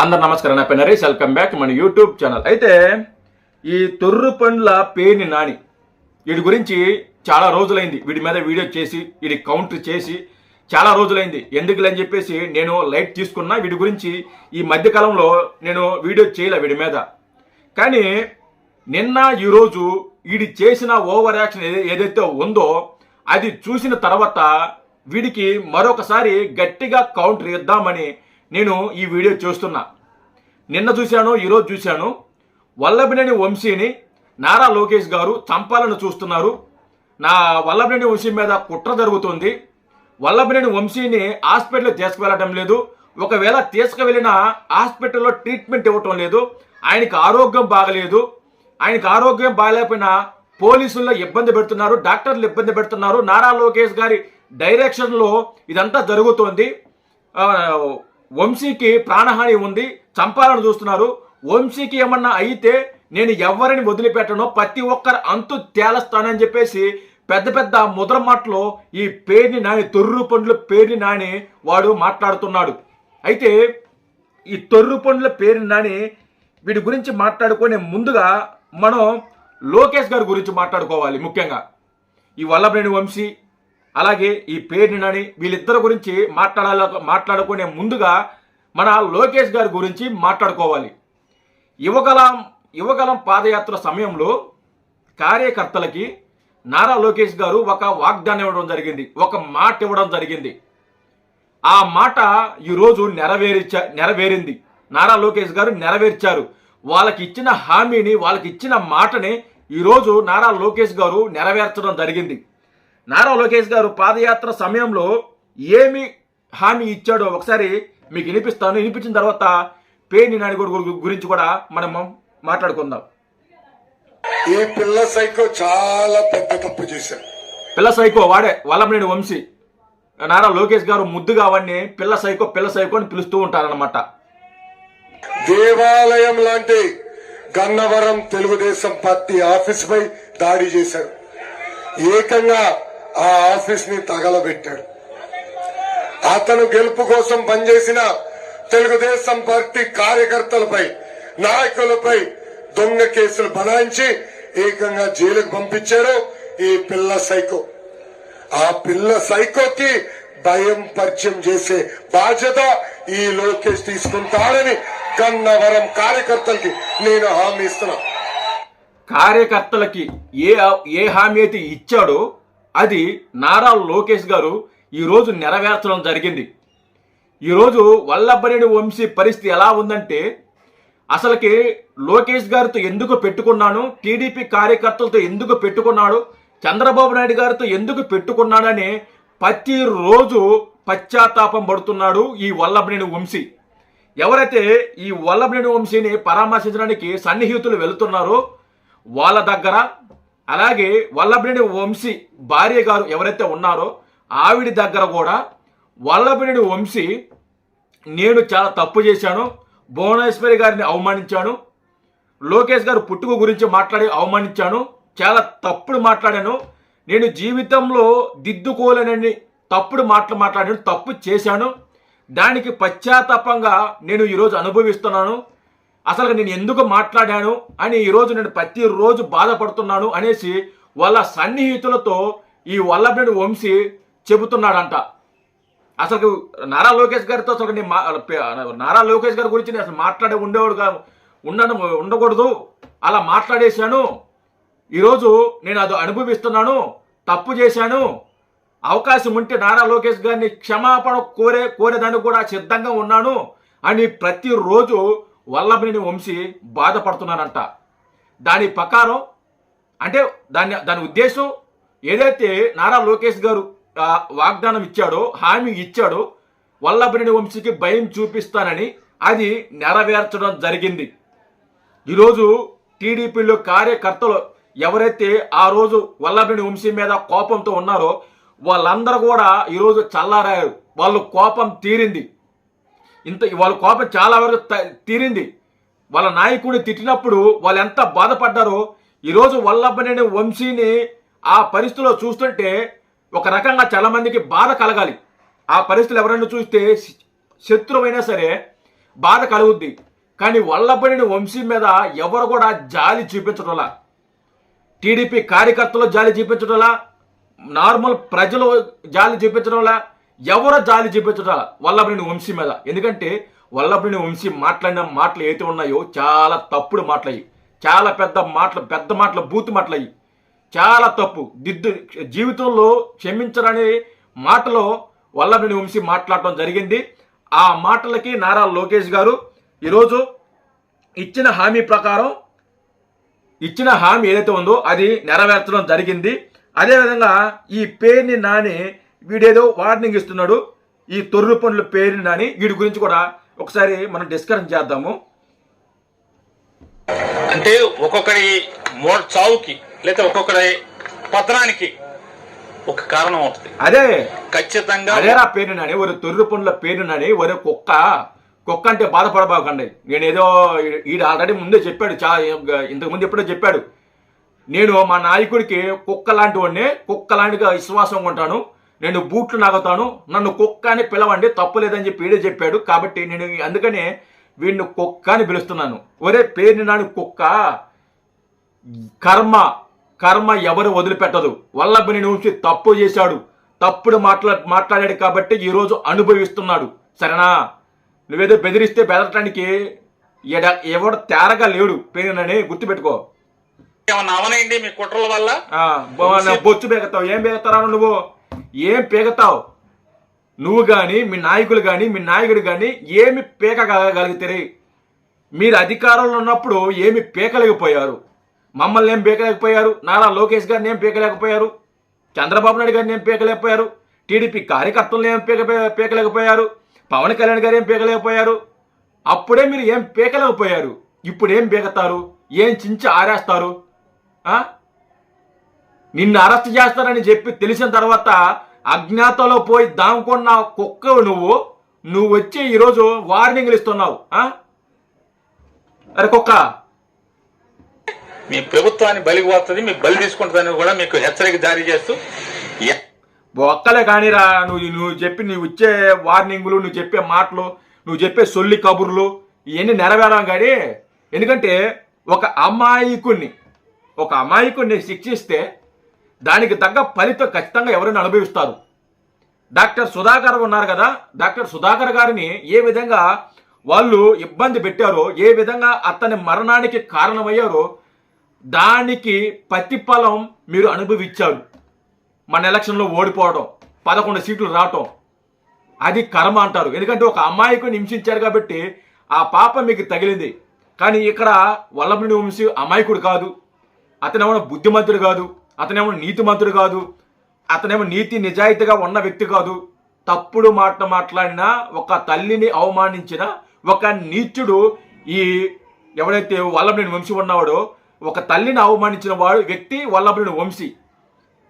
అందరు నమస్కారం నా పేరు నరేష్. వెల్కమ్ బ్యాక్ మన యూట్యూబ్ ఛానల్ అయితే ఈ తొర్రు పండ్ల పేని నాని. వీడి గురించి చాలా రోజులైంది. వీడి మీద వీడియో చేసి వీడి కౌంటర్ చేసి చాలా రోజులైంది. ఎందుకులే అని చెప్పేసి నేను లైట్ తీసుకున్నా. వీడి గురించి ఈ మధ్యకాలంలో నేను వీడియో చేయలే వీడి మీద. కానీ నిన్న ఈరోజు వీడి చేసిన ఓవర్ యాక్షన్ ఏదైతే ఉందో అది చూసిన తర్వాత వీడికి మరొకసారి గట్టిగా కౌంటర్ ఇద్దామని నేను ఈ వీడియో చేస్తున్నా. నిన్న చూశాను ఈరోజు చూశాను. వల్లభనేని వంశీని నారా లోకేష్ గారు చంపాలని చూస్తున్నారు. నా వల్లభనేని వంశీ మీద కుట్ర జరుగుతుంది. వల్లభనేని వంశీని హాస్పిటల్ తీసుకువెళ్ళడం లేదు. ఒకవేళ తీసుకువెళ్ళిన హాస్పిటల్లో ట్రీట్మెంట్ ఇవ్వటం లేదు. ఆయనకి ఆరోగ్యం బాగలేదు. ఆయనకి ఆరోగ్యం బాగలేకపోయినా పోలీసుల్లో ఇబ్బంది పెడుతున్నారు డాక్టర్లు ఇబ్బంది పెడుతున్నారు. నారా లోకేష్ గారి డైరెక్షన్లో ఇదంతా జరుగుతోంది. వంశీకి ప్రాణహాని ఉంది చంపాలని చూస్తున్నారు. వంశీకి ఏమన్నా అయితే నేను ఎవరిని వదిలిపెట్టను ప్రతి ఒక్కరు అంతు తేలస్తానని చెప్పేసి పెద్ద పెద్ద ముద్ర మాటలో ఈ పేరుని నాని తొర్రు పండ్ల పేరుని నాని వాడు మాట్లాడుతున్నాడు. అయితే ఈ తొర్రు పండ్ల పేరుని నాని వీడి గురించి మాట్లాడుకునే ముందుగా మనం లోకేష్ గారి గురించి మాట్లాడుకోవాలి ముఖ్యంగా. ఈ వల్లభనేని వంశీ అలాగే ఈ పేరునని వీళ్ళిద్దరి గురించి మాట్లాడాల మాట్లాడుకునే ముందుగా మన లోకేష్ గారి గురించి మాట్లాడుకోవాలి. యువగలం యువగలం పాదయాత్ర సమయంలో కార్యకర్తలకి నారా లోకేష్ గారు ఒక వాగ్దానం ఇవ్వడం జరిగింది ఒక మాట ఇవ్వడం జరిగింది. ఆ మాట ఈరోజు నెరవేరిచ నెరవేరింది. నారా లోకేష్ గారు నెరవేర్చారు. వాళ్ళకి ఇచ్చిన హామీని వాళ్ళకి ఇచ్చిన మాటని ఈరోజు నారా లోకేష్ గారు నెరవేర్చడం జరిగింది. నారా లోకేష్ గారు పాదయాత్ర సమయంలో ఏమి హామీ ఇచ్చాడో ఒకసారి మీకు వినిపిస్తాను. వినిపించిన తర్వాత పేని నాని గురి- గురించి కూడా మనం మాట్లాడుకుందాం. ఈ పిల్ల సైకో చాలా పెద్ద తప్పు చేశారు పిల్ల సైకో వాడే వల్లభనేని వంశీ. నారా లోకేష్ గారు ముద్దుగా అవన్నీ పిల్ల సైకో పిల్ల సైకో అని పిలుస్తూ ఉంటారనమాట దేవాలయం లాంటి గన్నవరం తెలుగుదేశం పార్టీ ఆఫీస్ పై దాడి చేశాడు. ఏకంగా ఆ ఆఫీస్ని తగలబెట్టాడు. అతను గెలుపు కోసం పనిచేసిన తెలుగుదేశం పార్టీ కార్యకర్తలపై నాయకులపై దొంగ కేసులు బనాయించి ఏకంగా జైలుకు పంపించాడు ఈ పిల్ల సైకో. ఆ పిల్ల సైకోకి భయం పరిచయం చేసే బాధ్యత ఈ లోకేష్ తీసుకుంటాడని గన్నవరం కార్యకర్తలకి నేను హామీ ఇస్తున్నా. కార్యకర్తలకి ఏ ఏ హామీ అయితే ఇచ్చాడో అది నారా లోకేష్ గారు ఈరోజు నెరవేర్చడం జరిగింది. ఈరోజు వల్లభనేని వంశీ పరిస్థితి ఎలా ఉందంటే అసలుకి లోకేష్ గారితో ఎందుకు పెట్టుకున్నాను టీడీపీ కార్యకర్తలతో ఎందుకు పెట్టుకున్నాడు చంద్రబాబు నాయుడు గారితో ఎందుకు పెట్టుకున్నాడని ప్రతిరోజు పశ్చాత్తాపం పడుతున్నాడు ఈ వల్లభనేని వంశీ. ఎవరైతే ఈ వల్లభనేని వంశీని పరామర్శించడానికి సన్నిహితులు వెళుతున్నారో వాళ్ళ దగ్గర అలాగే వల్లభనేని వంశీ భార్య గారు ఎవరైతే ఉన్నారో ఆవిడ దగ్గర కూడా వల్లభనేని వంశీ నేను చాలా తప్పు చేశాను భువనేశ్వరి గారిని అవమానించాను లోకేష్ గారు పుట్టుక గురించి మాట్లాడి అవమానించాను చాలా తప్పుడు మాట్లాడాను నేను జీవితంలో దిద్దుకోలేనని తప్పుడు మాటలు మాట్లాడాను తప్పు చేశాను దానికి పశ్చాత్తాపంగా నేను ఈరోజు అనుభవిస్తున్నాను అసలు నేను ఎందుకు మాట్లాడాను అని ఈరోజు నేను ప్రతిరోజు బాధపడుతున్నాను అనేసి వాళ్ళ సన్నిహితులతో ఈ వల్లభనేని వంశీ చెబుతున్నాడంట. అసలు నారా లోకేష్ గారితో అసలు నేను నారా లోకేష్ గారి గురించి నేను అసలు మాట్లాడే ఉండేవాడుగా ఉండను ఉండకూడదు. అలా మాట్లాడేశాను. ఈరోజు నేను అది అనుభవిస్తున్నాను తప్పు చేశాను. అవకాశం ఉంటే నారా లోకేష్ గారిని క్షమాపణ కోరే కోరేదానికి కూడా సిద్ధంగా ఉన్నాను అని ప్రతిరోజు వల్లభనేని వంశీ బాధపడుతున్నానంట దాని ప్రకారం అంటే దాని దాని ఉద్దేశం ఏదైతే నారా లోకేష్ గారు వాగ్దానం ఇచ్చాడో హామీ ఇచ్చాడో వల్లభనేని వంశీకి భయం చూపిస్తానని అది నెరవేర్చడం జరిగింది. ఈరోజు టీడీపీలో కార్యకర్తలు ఎవరైతే ఆ రోజు వల్లభనేని వంశీ మీద కోపంతో ఉన్నారో వాళ్ళందరూ కూడా ఈరోజు చల్లారారు. వాళ్ళు కోపం తీరింది. ఇంత వాళ్ళ కోపం చాలా వరకు తీరింది. వాళ్ళ నాయకుడిని తిట్టినప్పుడు వాళ్ళు ఎంత బాధపడ్డారో ఈరోజు వల్లభనేని వంశీని ఆ పరిస్థితిలో చూస్తుంటే ఒక రకంగా చాలా మందికి బాధ కలగాలి. ఆ పరిస్థితులు ఎవరైనా చూస్తే శత్రువైనా సరే బాధ కలుగుద్ది. కానీ వల్లభనేని వంశీ మీద ఎవరు కూడా జాలి చూపించడంలా టీడీపీ కార్యకర్తలు జాలి చూపించడంలా నార్మల్ ప్రజలు జాలి చూపించడంలా ఎవరు జాలి చూపించడం వల్లభనేని వంశీ మీద? ఎందుకంటే వల్లభనేని వంశీ మాట్లాడిన మాటలు ఏవైతే ఉన్నాయో చాలా తప్పుడు మాటలయ్యి. చాలా పెద్ద మాటలు పెద్ద మాటలు బూతు మాటలయ్యి. చాలా తప్పు. దిద్దు జీవితంలో క్షమించరనే మాటలో వల్లభనేని వంశీ మాట్లాడటం జరిగింది. ఆ మాటలకి నారా లోకేష్ గారు ఈరోజు ఇచ్చిన హామీ ప్రకారం ఇచ్చిన హామీ ఏదైతే ఉందో అది నెరవేర్చడం జరిగింది. అదేవిధంగా ఈ పేరుని నాని వీడేదో వార్నింగ్ ఇస్తున్నాడు. ఈ తొర్రు పనుల పేరుని నాని వీడి గురించి కూడా ఒకసారి మనం డిస్కషన్ చేద్దాము. అంటే ఒక్కొక్కరి మో చావుకి లేదా ఒక్కొక్కరి పతనానికి ఒక కారణం ఉంటుంది అదే. ఖచ్చితంగా అదేరా పేరు నాని ఒక తొర్రు పనుల పేరు నాని ఒరే కుక్క. కుక్క అంటే బాధపడబాకండి. నేను ఏదో ఈడు ఆల్రెడీ ముందే చెప్పాడు చా ఇంతకు ముందు ఎప్పుడో చెప్పాడు. నేను మా నాయకుడికి కుక్క లాంటి వాడిని కుక్క లాంటిగా విశ్వాసం ఉంటాను. నేను బూట్లు నాగుతాను నన్ను కుక్క అని పిలవండి తప్పు లేదని చెప్పి వీడే చెప్పాడు. కాబట్టి నేను అందుకనే వీడిని కుక్క అని పిలుస్తున్నాను. ఒరే పేరుని నాని కుక్క. కర్మ కర్మ ఎవరు వదిలిపెట్టదు. వల్లభని నుంచి తప్పు చేశాడు. తప్పుడు మాట్లా మాట్లాడాడు కాబట్టి ఈరోజు అనుభవిస్తున్నాడు. సరేనా? నువ్వేదో బెదిరిస్తే బెదరటానికి ఎడ ఎవడు తేరగా లేడు. పేరునని గుర్తుపెట్టుకో. ఏమన్నా అవనండి మీ కుట్రల వల్ల? బొచ్చు పేగతావు ఏం పేగతారా నువ్వు? ఏం పీకతావు నువ్వు కానీ మీ నాయకులు కానీ మీ నాయకుడు కానీ ఏమి పేకగలిగితే మీరు అధికారంలో ఉన్నప్పుడు ఏమి పీకలేకపోయారు. మమ్మల్ని ఏం పీకలేకపోయారు? నారా లోకేష్ గారిని ఏం పీకలేకపోయారు? చంద్రబాబు నాయుడు గారిని ఏం పీకలేకపోయారు? టీడీపీ కార్యకర్తలను ఏం పీక పీకలేకపోయారు? పవన్ కళ్యాణ్ గారు ఏం పీకలేకపోయారు? అప్పుడే మీరు ఏం పీకలేకపోయారు? ఇప్పుడు ఏం పీకతారు ఏం చించి ఆరేస్తారు? ఆ? నిన్ను అరెస్ట్ చేస్తారని చెప్పి తెలిసిన తర్వాత అజ్ఞాతంలో పోయి దాముకున్న కుక్క నువ్వు నువ్వు వచ్చి ఈరోజు వార్నింగ్లు ఇస్తున్నావు? అరే కుక్క మీ ప్రభుత్వాన్ని బలికి పోతుంది మీ బలి తీసుకుంటుందని కూడా మీకు హెచ్చరిక జారీ చేస్తూ ఒక్కలే కానీరా నువ్వు నువ్వు చెప్పి నువ్వు ఇచ్చే వార్నింగులు నువ్వు చెప్పే మాటలు నువ్వు చెప్పే సొల్లి కబుర్లు ఇవన్నీ నెరవేరాం కానీ ఎందుకంటే ఒక అమాయకుణ్ణి ఒక అమాయకుణ్ణి శిక్షిస్తే దానికి తగ్గ ఫలితం ఖచ్చితంగా ఎవరైనా అనుభవిస్తారు. డాక్టర్ సుధాకర్ ఉన్నారు కదా డాక్టర్ సుధాకర్ గారిని ఏ విధంగా వాళ్ళు ఇబ్బంది పెట్టారో ఏ విధంగా అతని మరణానికి కారణమయ్యారో దానికి ప్రతిఫలం మీరు అనుభవించారు. మన ఎలక్షన్లో ఓడిపోవడం పదకొండు సీట్లు రావటం అది కర్మ అంటారు. ఎందుకంటే ఒక అమాయకుని హింసించారు కాబట్టి ఆ పాప మీకు తగిలింది. కానీ ఇక్కడ వల్లభుని వంశీ అమాయకుడు కాదు. అతనేమో బుద్ధిమంతుడు కాదు. అతనేమో నీతిమంతుడు కాదు అతనేమో నీతి నిజాయితీగా ఉన్న వ్యక్తి కాదు. తప్పుడు మాట మాట్లాడిన ఒక తల్లిని అవమానించిన ఒక నీచుడు ఈ ఎవడైతే వల్లభుని వంశీ ఉన్నవాడో ఒక తల్లిని అవమానించిన వాడు వ్యక్తి వల్లభుని వంశీ.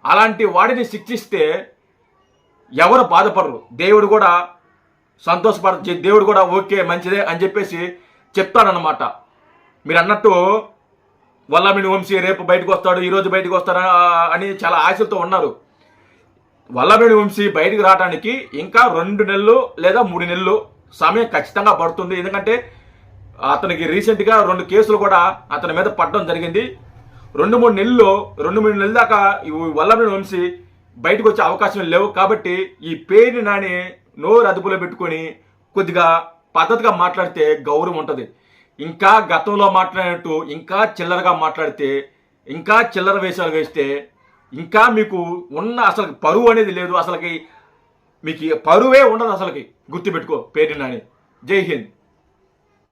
అలాంటి వాడిని శిక్షిస్తే ఎవరు బాధపడరు. దేవుడు కూడా సంతోషపడ దేవుడు కూడా ఓకే మంచిదే అని చెప్పేసి చెప్తాడనమాట మీరు అన్నట్టు వల్లమిని వంశీ రేపు బయటకు వస్తాడు ఈరోజు బయటకు వస్తాడా అని చాలా ఆశలతో ఉన్నారు. వల్లభేణి వంశీ బయటకు రావడానికి ఇంకా రెండు నెలలు లేదా మూడు నెలలు సమయం ఖచ్చితంగా పడుతుంది. ఎందుకంటే అతనికి రీసెంట్గా రెండు కేసులు కూడా అతని మీద పడడం జరిగింది. రెండు మూడు నెలల్లో రెండు మూడు నెలల దాకా ఈ వంశీ బయటకు వచ్చే అవకాశం లేవు. కాబట్టి ఈ పేరుని నాని నోరు అదుపులో పెట్టుకొని కొద్దిగా పద్ధతిగా మాట్లాడితే గౌరవం ఉంటుంది. ఇంకా గతంలో మాట్లాడినట్టు ఇంకా చిల్లరగా మాట్లాడితే ఇంకా చిల్లర వేషాలు వేస్తే ఇంకా మీకు ఉన్న అసలు పరువు అనేది లేదు అసలుకి మీకు పరువే ఉండదు అసలుకి. గుర్తుపెట్టుకో పేరు నాని. జై హింద్.